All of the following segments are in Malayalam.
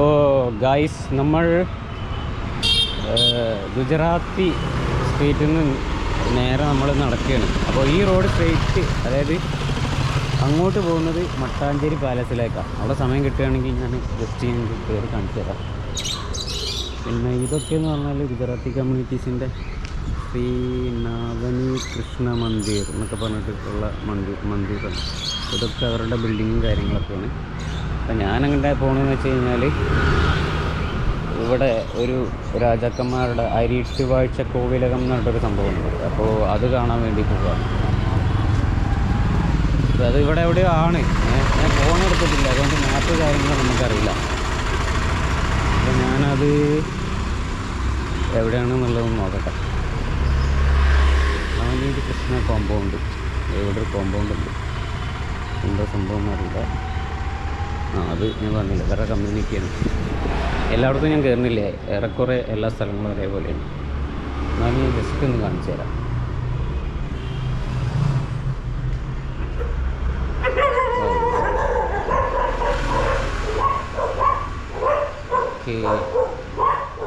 അപ്പോൾ ഗായ്സ് നമ്മൾ ഗുജറാത്തി സ്ട്രീറ്റിൽ നിന്ന് നേരെ നമ്മൾ നടക്കുകയാണ്. അപ്പോൾ ഈ റോഡ് സ്ട്രേറ്റ് അതായത് അങ്ങോട്ട് പോകുന്നത് മട്ടാഞ്ചേരി പാലസിലേക്കാണ് അവിടെ സമയം കിട്ടുകയാണെങ്കിൽ ഞാൻ ജസ്റ്റ് ഞാൻ കയറി കാണിച്ചു തരാം. പിന്നെ ഇതൊക്കെ എന്ന് പറഞ്ഞാൽ ഗുജറാത്തി കമ്മ്യൂണിറ്റീസിന്റെ ശ്രീ നാവനി കൃഷ്ണ മന്ദിർ എന്നൊക്കെ പറഞ്ഞിട്ടുള്ള മന്ദിർ മന്ദിറാണ്. ഇതൊക്കെ അവരുടെ ബിൽഡിങ്ങും കാര്യങ്ങളൊക്കെയാണ്. അപ്പം ഞാനങ്ങനെ പോകണമെന്ന് വെച്ച് കഴിഞ്ഞാൽ ഇവിടെ ഒരു രാജാക്കന്മാരുടെ അരിയിട്ട് വാഴ്ച കോവിലകം എന്ന് പറഞ്ഞിട്ടൊരു സംഭവമുണ്ട്. അപ്പോൾ അത് കാണാൻ വേണ്ടി പോവുകയാണ് അത് ഇവിടെ എവിടെയോ ആണ്. ഞാൻ ഫോൺ എടുത്തിട്ടില്ല. അതുകൊണ്ട് മാപ്പ് കാര്യങ്ങൾ നമുക്കറിയില്ല. അപ്പം ഞാനത് എവിടെയാണെന്നുള്ളതൊന്ന് നോക്കട്ടെ. നവനീതി കൃഷ്ണ കോമ്പൗണ്ട് ഇവിടെ ഒരു കോമ്പൗണ്ട് ഉണ്ട്. എന്താ സംഭവം എന്നറിയില്ല ആ അത് ഞാൻ പറഞ്ഞില്ല വേറെ കമ്മ്യൂണിറ്റിയാണ് എല്ലായിടത്തും ഞാൻ കയറുന്നില്ലേ ഏറെക്കുറെ എല്ലാ സ്ഥലങ്ങളും ഒരേപോലെയാണ് എന്നാലും ഞാൻ ജസ്റ്റ് ഒന്ന് കാണിച്ചു തരാം.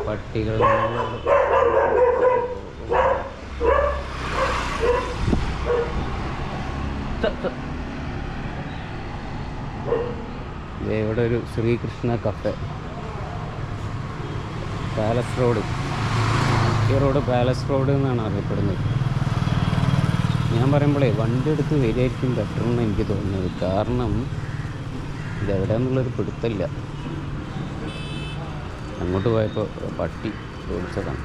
പട്ടികൾ ത- ത- ദേ ഇവിടെ ഒരു ശ്രീകൃഷ്ണ കഫെ. Palace road. ഈ റോഡ് പാലസ് റോഡ് എന്നാണ് അറിയപ്പെടുന്നത്. ഞാൻ പറയുമ്പോഴേ വണ്ടി എടുത്ത് വരികയായിരിക്കും ബെറ്റർ എന്ന് എനിക്ക് തോന്നുന്നത്. കാരണം ഇതെവിടെയാന്നുള്ളൊരു പിടുത്തമില്ല അങ്ങോട്ട് പോയപ്പോൾ പട്ടി ഓടിച്ചതാണ്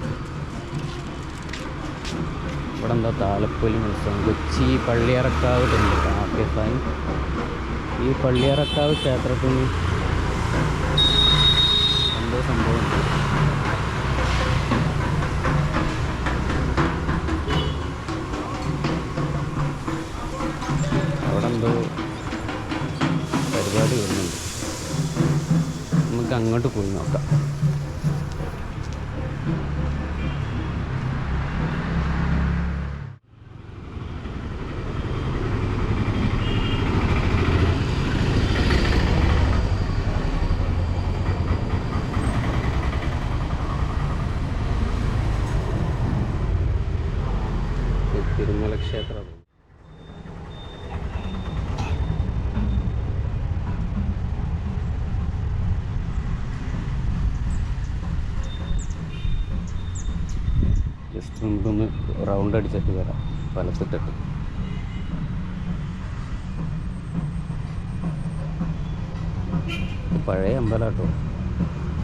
ഇവിടെ എന്താ താലപ്പൊലി മത്സരം കൊച്ചി പള്ളിയറക്കാവ് ടെമ്പിൾ. ഫൈൻ ഈ പള്ളിയറക്കാവ് ക്ഷേത്രത്തിന് എന്തോ സംഭവം. അവിടെ എന്തോ പരിപാടി വരുന്നുണ്ട്. നമുക്ക് അങ്ങോട്ട് പോയി നോക്കാം ഇത് തിരുമല ക്ഷേത്രം ജസ്റ്റ് നമുക്കൊന്ന് റൗണ്ട് അടിച്ചിട്ട് വരാം. വലത്തിട്ടിട്ട്. പഴയ അമ്പലാട്ടോ.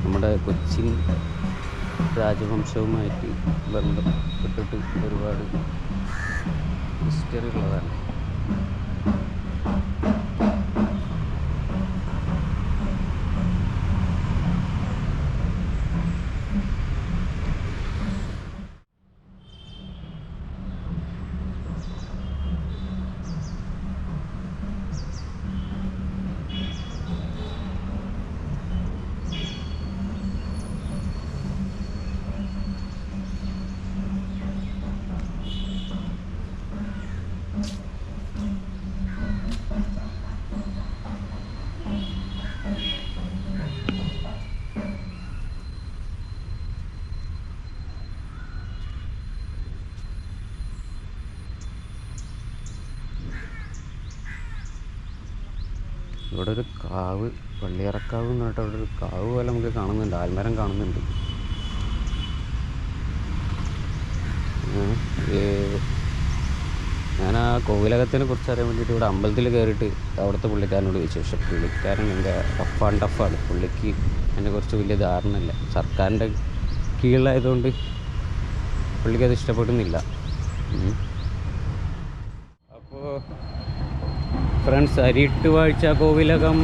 നമ്മുടെ കൊച്ചിൻ രാജവംശവുമായിട്ട് ബന്ധപ്പെട്ടിട്ട് ഒരുപാട് ഹിസ്റ്ററി ഉള്ളതാണ്. ഇവിടെ ഒരു കാവ് പള്ളിയറക്കാവ് എന്ന് പറഞ്ഞിട്ട് അവിടെ ഒരു കാവ് പോലെ നമുക്ക് കാണുന്നുണ്ട്. ആൽമരം കാണുന്നുണ്ട്. ഞാൻ ആ കോവിലകത്തിനെ കുറിച്ച് അറിയാൻ വേണ്ടിയിട്ട് ഇവിടെ അമ്പലത്തിൽ കയറിയിട്ട് അവിടുത്തെ പുള്ളിക്കാരനോട് ചോദിച്ചു. പക്ഷെ പുള്ളിക്കാരൻ എന്റെ ടഫ് ടഫാണ്. പുള്ളിക്ക് എന്നെ കുറിച്ച് വലിയ ധാരണയില്ല. സർക്കാരിന്റെ കീഴിലായതുകൊണ്ട് പുള്ളിക്ക് അത് ഇഷ്ടപ്പെടുന്നില്ല ഉം. അപ്പോൾ ഫ്രണ്ട്സ് അരിട്ടുവാഴ്ച കോവിലകം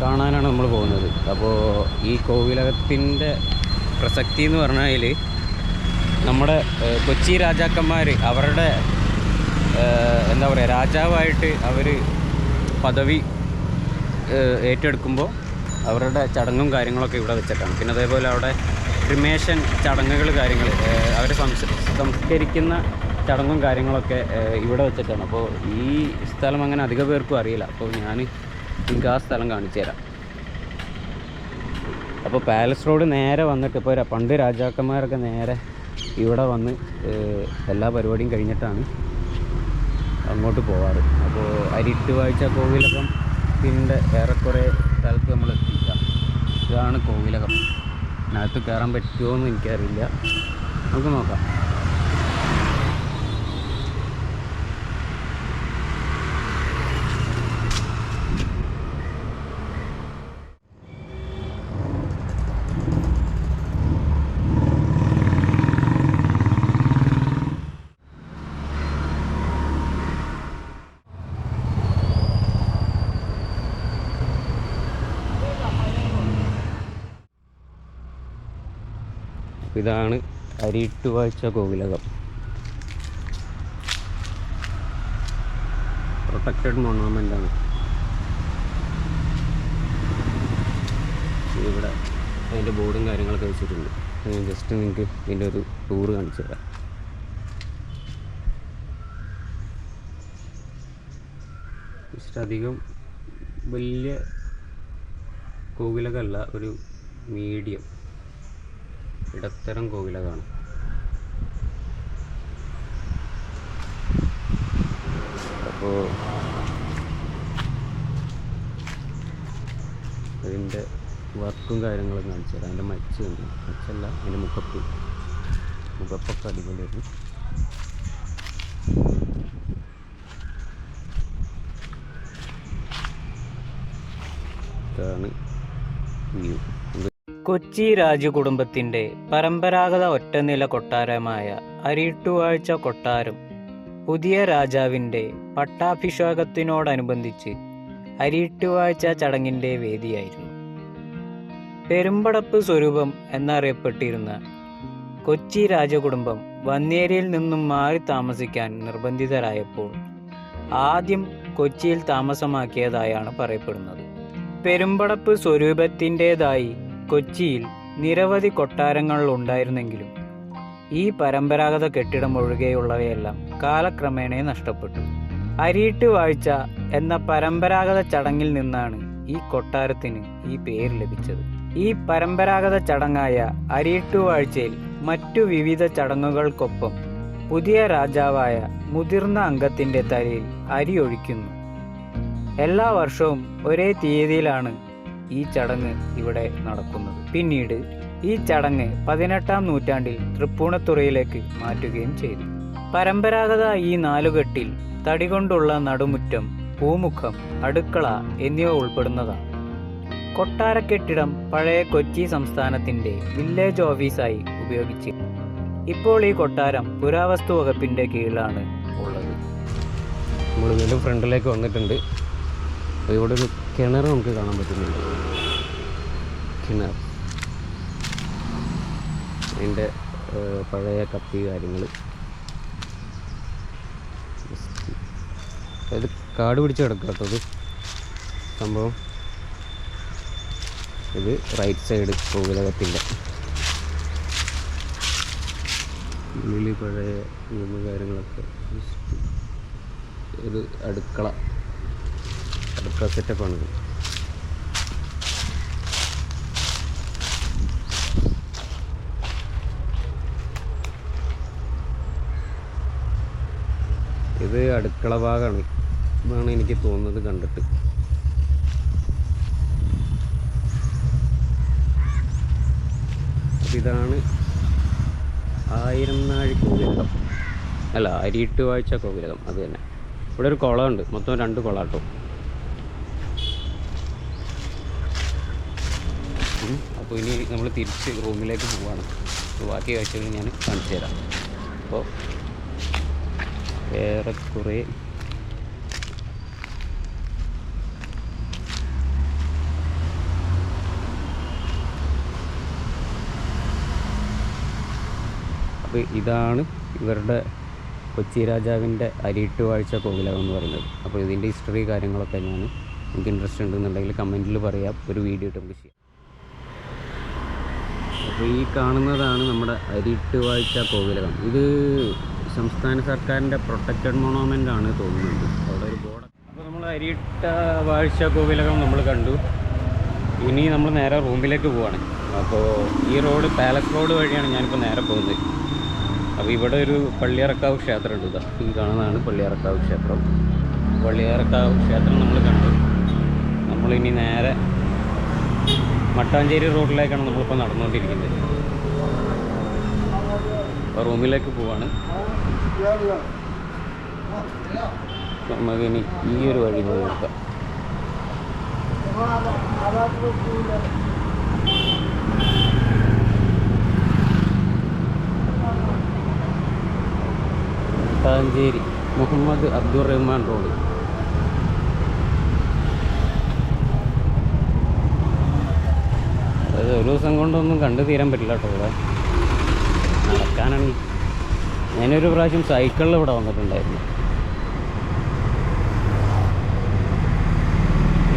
കാണാനാണ് നമ്മൾ പോകുന്നത്. അപ്പോൾ ഈ കോവിലകത്തിന്റെ പ്രസക്തി എന്ന് പറഞ്ഞാൽ നമ്മുടെ കൊച്ചി രാജാക്കന്മാർ അവരുടെ എന്താ പറയുക രാജാവായിട്ട് അവർ പദവി ഏറ്റെടുക്കുമ്പോൾ അവരുടെ ചടങ്ങും കാര്യങ്ങളൊക്കെ ഇവിടെ വെച്ചിട്ടാണ്. പിന്നെ അതേപോലെ അവിടെ ക്രിമേഷൻ ചടങ്ങുകൾ കാര്യങ്ങൾ അവരെ സംസ്കരിക്കുന്ന ചടങ്ങും കാര്യങ്ങളൊക്കെ ഇവിടെ വെച്ചിട്ടാണ്. അപ്പോൾ ഈ സ്ഥലം അങ്ങനെ അധിക പേർക്കും അറിയില്ല. അപ്പോൾ ഞാൻ നിങ്ങൾക്ക് ആ സ്ഥലം കാണിച്ചു തരാം. അപ്പോൾ പാലസ് റോഡ് നേരെ വന്നിട്ട് ഇപ്പോൾ പണ്ട് രാജാക്കന്മാരൊക്കെ നേരെ ഇവിടെ വന്ന് എല്ലാ പരിപാടിയും കഴിഞ്ഞിട്ടാണ് അങ്ങോട്ട് പോവാറ്. അപ്പോൾ അരിട്ട് വായിച്ച കോവിലകം പിന്നെ ഏറെക്കുറെ സ്ഥലത്ത് നമ്മൾ എത്തിക്കുക ഇതാണ് കോവിലകം. അതിനകത്ത് കയറാൻ പറ്റുമോ എന്ന് എനിക്കറിയില്ല. നമുക്ക് നോക്കാം. ഇതാണ് അരിട്ടുവാഴ്ച കോവിലകം. പ്രൊട്ടക്റ്റഡ് മൊണമെന്റ് ആണ്. ഇവിടെ അതിന്റെ ബോർഡും കാര്യങ്ങളൊക്കെ വെച്ചിട്ടുണ്ട്. ഞാൻ ജസ്റ്റ് നിങ്ങൾക്ക് ഇതിന്റെ ഒരു ടൂർ കാണിച്ചു തരാം. ജസ്റ്റ് അധികം വലിയ കോവിലകല്ല ഒരു മീഡിയം ഇടത്തരം കോവിലകമാണ് അപ്പോൾ അതിന്റെ വർക്കും കാര്യങ്ങളും കാണിച്ചു തരാം. അതിന്റെ മച്ച് ഉണ്ട് മച്ചല്ല അതിന്റെ മുഖപ്പ്. മുഖപ്പൊക്കെ അടിപൊളിയായിരുന്നു ഇതാണ് വ്യൂ കൊച്ചി രാജകുടുംബത്തിന്റെ പരമ്പരാഗത ഒറ്റനില കൊട്ടാരമായ അരിട്ടുവാഴ്ച കൊട്ടാരം പുതിയ രാജാവിന്റെ പട്ടാഭിഷേകത്തിനോടനുബന്ധിച്ച് അരിട്ടുവാഴ്ച ചടങ്ങിന്റെ വേദിയായിരുന്നു. പെരുമ്പടപ്പ് സ്വരൂപം എന്നറിയപ്പെട്ടിരുന്ന കൊച്ചി രാജകുടുംബം വന്നേരിയിൽ നിന്നും മാറി താമസിക്കാൻ നിർബന്ധിതരായപ്പോൾ ആദ്യം കൊച്ചിയിൽ താമസമാക്കിയതായാണ് പറയപ്പെടുന്നത്. പെരുമ്പടപ്പ് സ്വരൂപത്തിന്റെതായി കൊച്ചിയിൽ നിരവധി കൊട്ടാരങ്ങൾ ഉണ്ടായിരുന്നെങ്കിലും ഈ പരമ്പരാഗത കെട്ടിടം ഒഴികെയുള്ളവയെല്ലാം കാലക്രമേണ നഷ്ടപ്പെട്ടു. അരിയിട്ട് വാഴ്ച എന്ന പരമ്പരാഗത ചടങ്ങിൽ നിന്നാണ് ഈ കൊട്ടാരത്തിന് ഈ പേര് ലഭിച്ചത്. ഈ പരമ്പരാഗത ചടങ്ങായ അരിയിട്ടു വാഴ്ചയിൽ മറ്റു വിവിധ ചടങ്ങുകൾക്കൊപ്പം പുതിയ രാജാവായ മുതിർന്ന അംഗത്തിന്റെ തലയിൽ അരി ഒഴിക്കുന്നു. എല്ലാ വർഷവും ഒരേ തീയതിയിലാണ് ഈ ചടങ്ങ് ഇവിടെ നടക്കുന്നത്. പിന്നീട് ഈ ചടങ്ങ് പതിനെട്ടാം നൂറ്റാണ്ടിൽ തൃപ്പൂണിത്തുറയിലേക്ക് മാറ്റുകയും ചെയ്തു. പരമ്പരാഗത ഈ നാലുകെട്ടിൽ തടി കൊണ്ടുള്ള നടുമുറ്റം പൂമുഖം അടുക്കള എന്നിവ ഉൾപ്പെടുന്നതാണ്. കൊട്ടാര കെട്ടിടം പഴയ കൊച്ചി സംസ്ഥാനത്തിന്റെ വില്ലേജ് ഓഫീസായി ഉപയോഗിച്ച് ഇപ്പോൾ ഈ കൊട്ടാരം പുരാവസ്തു വകുപ്പിന്റെ കീഴിലാണ് ഉള്ളത്. നമ്മൾ വീണ്ടും ഫ്രണ്ടിലേക്ക് വന്നിട്ടുണ്ട്. അപ്പോൾ ഇവിടെ ഒരു കിണർ നമുക്ക് കാണാൻ പറ്റുന്നുണ്ട്. കിണർ. അതിന്റെ പഴയ കപ്പി കാര്യങ്ങൾ അതായത് കാട് പിടിച്ച് കിടക്കുക കേട്ടോ സംഭവം ഇത് റൈറ്റ് സൈഡ് കോവിലകത്തിന്റെ ഉള്ളിൽ പഴയ നിയമ കാര്യങ്ങളൊക്കെ. ഇത് അടുക്കള. അടുക്കള സെറ്റപ്പാണിത്. ഇത് അടുക്കള ഭാഗമാണ് എന്നാണ് എനിക്ക് തോന്നുന്നത് കണ്ടിട്ട്. ഇതാണ് ആയിരം നാഴി കോവിലകം. അല്ല അരിയിട്ട് വാഴ്ച കോവിലകം. അത് തന്നെ. ഇവിടെ ഒരു കുളമുണ്ട് മൊത്തം രണ്ട് കുളാട്ടോ. അപ്പോൾ ഇനി നമ്മൾ തിരിച്ച് റൂമിലേക്ക് പോവാണ്. ബാക്കി കാഴ്ചകൾ ഞാൻ കാണിച്ചു തരാം. അപ്പോൾ ഏറെക്കുറെ അപ്പോൾ ഇതാണ് ഇവരുടെ കൊച്ചി രാജാവിന്റെ അരിയിട്ട് വാഴ്ച കോവിലകം എന്ന് പറയുന്നത്. അപ്പോൾ ഇതിന്റെ ഹിസ്റ്ററി കാര്യങ്ങളൊക്കെ ഞാൻ എനിക്ക് ഇൻട്രസ്റ്റ് ഉണ്ടെന്നുണ്ടെങ്കിൽ കമന്റിൽ പറയാം. ഒരു വീഡിയോ ഇട്ട് നമുക്ക് ചെയ്യാം. അപ്പോൾ ഈ കാണുന്നതാണ് നമ്മുടെ അരിട്ടുവാഴ്ച വാഴ്ച കോവിലകം. ഇത് സംസ്ഥാന സർക്കാരിന്റെ പ്രൊട്ടക്റ്റഡ് മൊണോമെന്റ് ആണ് തോന്നുന്നുണ്ട് അവിടെ ഒരു ബോർഡ് അപ്പോൾ നമ്മൾ അരിയിട്ട വാഴ്ച കോവിലകം നമ്മൾ കണ്ടു. ഇനി നമ്മൾ നേരെ റൂമിലേക്ക് പോവാണ്. അപ്പോൾ ഈ റോഡ് പാലസ് റോഡ് വഴിയാണ് ഞാനിപ്പോൾ നേരെ പോകുന്നത്. അപ്പോൾ ഇവിടെ ഒരു പള്ളിയറക്കാവ് ക്ഷേത്രം ഉണ്ട് ഇതാ ഈ കാണുന്നതാണ് പള്ളിയറക്കാവ് ക്ഷേത്രം. പള്ളിയറക്കാവ് ക്ഷേത്രം നമ്മൾ കണ്ടു. നമ്മളിനി നേരെ മട്ടാഞ്ചേരി റോഡിലേക്കാണ് നമ്മളിപ്പോൾ നടന്നുകൊണ്ടിരിക്കുന്നത്. അപ്പോൾ റൂമിലേക്ക് പോവാണ്. നമുക്കിനി ഈ ഒരു വഴി പോയി നോക്കാം. മട്ടാഞ്ചേരി മുഹമ്മദ് അബ്ദുറഹ്മാൻ റോഡ്. അതായത് ഒരു ദിവസം കൊണ്ടൊന്നും കണ്ടു തീരാൻ പറ്റില്ല കേട്ടോ ഇവിടെ. നടക്കാനാണെങ്കിൽ ഞാനൊരു പ്രാവശ്യം സൈക്കിളിൽ ഇവിടെ വന്നിട്ടുണ്ടായിരുന്നു.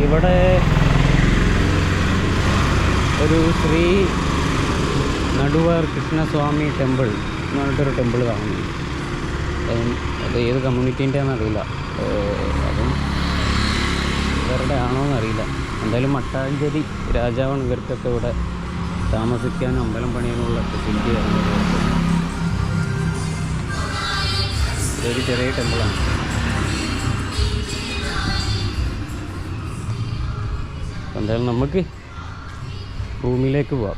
ഇവിടെ ഒരു ശ്രീ നടുവാർ കൃഷ്ണസ്വാമി ടെമ്പിൾ എന്ന് പറഞ്ഞിട്ടൊരു ടെമ്പിൾ കാണുന്നു അത് ഏത് കമ്മ്യൂണിറ്റീന്റെ ആണെന്നറിയില്ല അതും ഇവരുടെ ആണോ എന്നറിയില്ല എന്തായാലും മട്ടാഞ്ചേരി രാജാവാണ് ഇവർക്കൊക്കെ ഇവിടെ താമസിക്കാനും അമ്പലം പണിയാനുള്ള ഫെസിലിറ്റി തരുന്നത്. ഇതൊരു ചെറിയ ടെമ്പിളാണ്. എന്തായാലും നമുക്ക് റൂമിലേക്ക് പോവാം.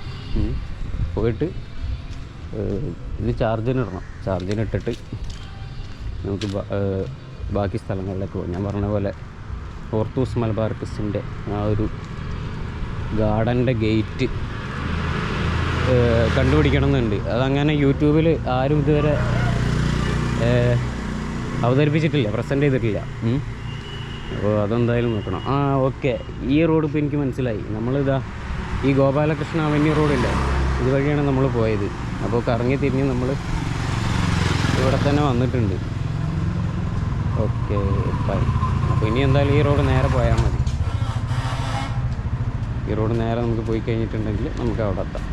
പോയിട്ട് ഇത് ചാർജിന് ഇടണം. ചാർജിന് ഇട്ടിട്ട് നമുക്ക് ബാക്കി സ്ഥലങ്ങളിലേക്ക് പോകാം ഞാൻ പറഞ്ഞ പോലെ ഓർത്തൂസ് മലബാർ ക്രിസ്റ്റിന്റെ ആ ഒരു ഗാർഡന്റെ ഗേറ്റ് കണ്ടുപിടിക്കണം എന്നുണ്ട് അതങ്ങനെ യൂട്യൂബിൽ ആരും ഇതുവരെ അവതരിപ്പിച്ചിട്ടില്ല പ്രസന്റ് ചെയ്തിട്ടില്ല. അപ്പോൾ അതെന്തായാലും നോക്കണം. ആ ഓക്കെ. ഈ റോഡ് ഇപ്പോൾ എനിക്ക് മനസ്സിലായി. നമ്മളിതാ ഈ ഗോപാലകൃഷ്ണ അവന്യൂ റോഡില്ല? ഇതുവഴിയാണ് നമ്മൾ പോയത്. അപ്പോൾ കറങ്ങി തിരിഞ്ഞ് നമ്മൾ ഇവിടെ തന്നെ വന്നിട്ടുണ്ട്. Okay bye. അപ്പോൾ ഇനി എന്തായാലും ഈ റോഡ് നേരെ പോയാൽ മതി. ഈ റോഡ് നേരെ നമുക്ക് പോയി കഴിഞ്ഞിട്ടുണ്ടെങ്കിൽ നമുക്ക് അവിടെ എത്താം.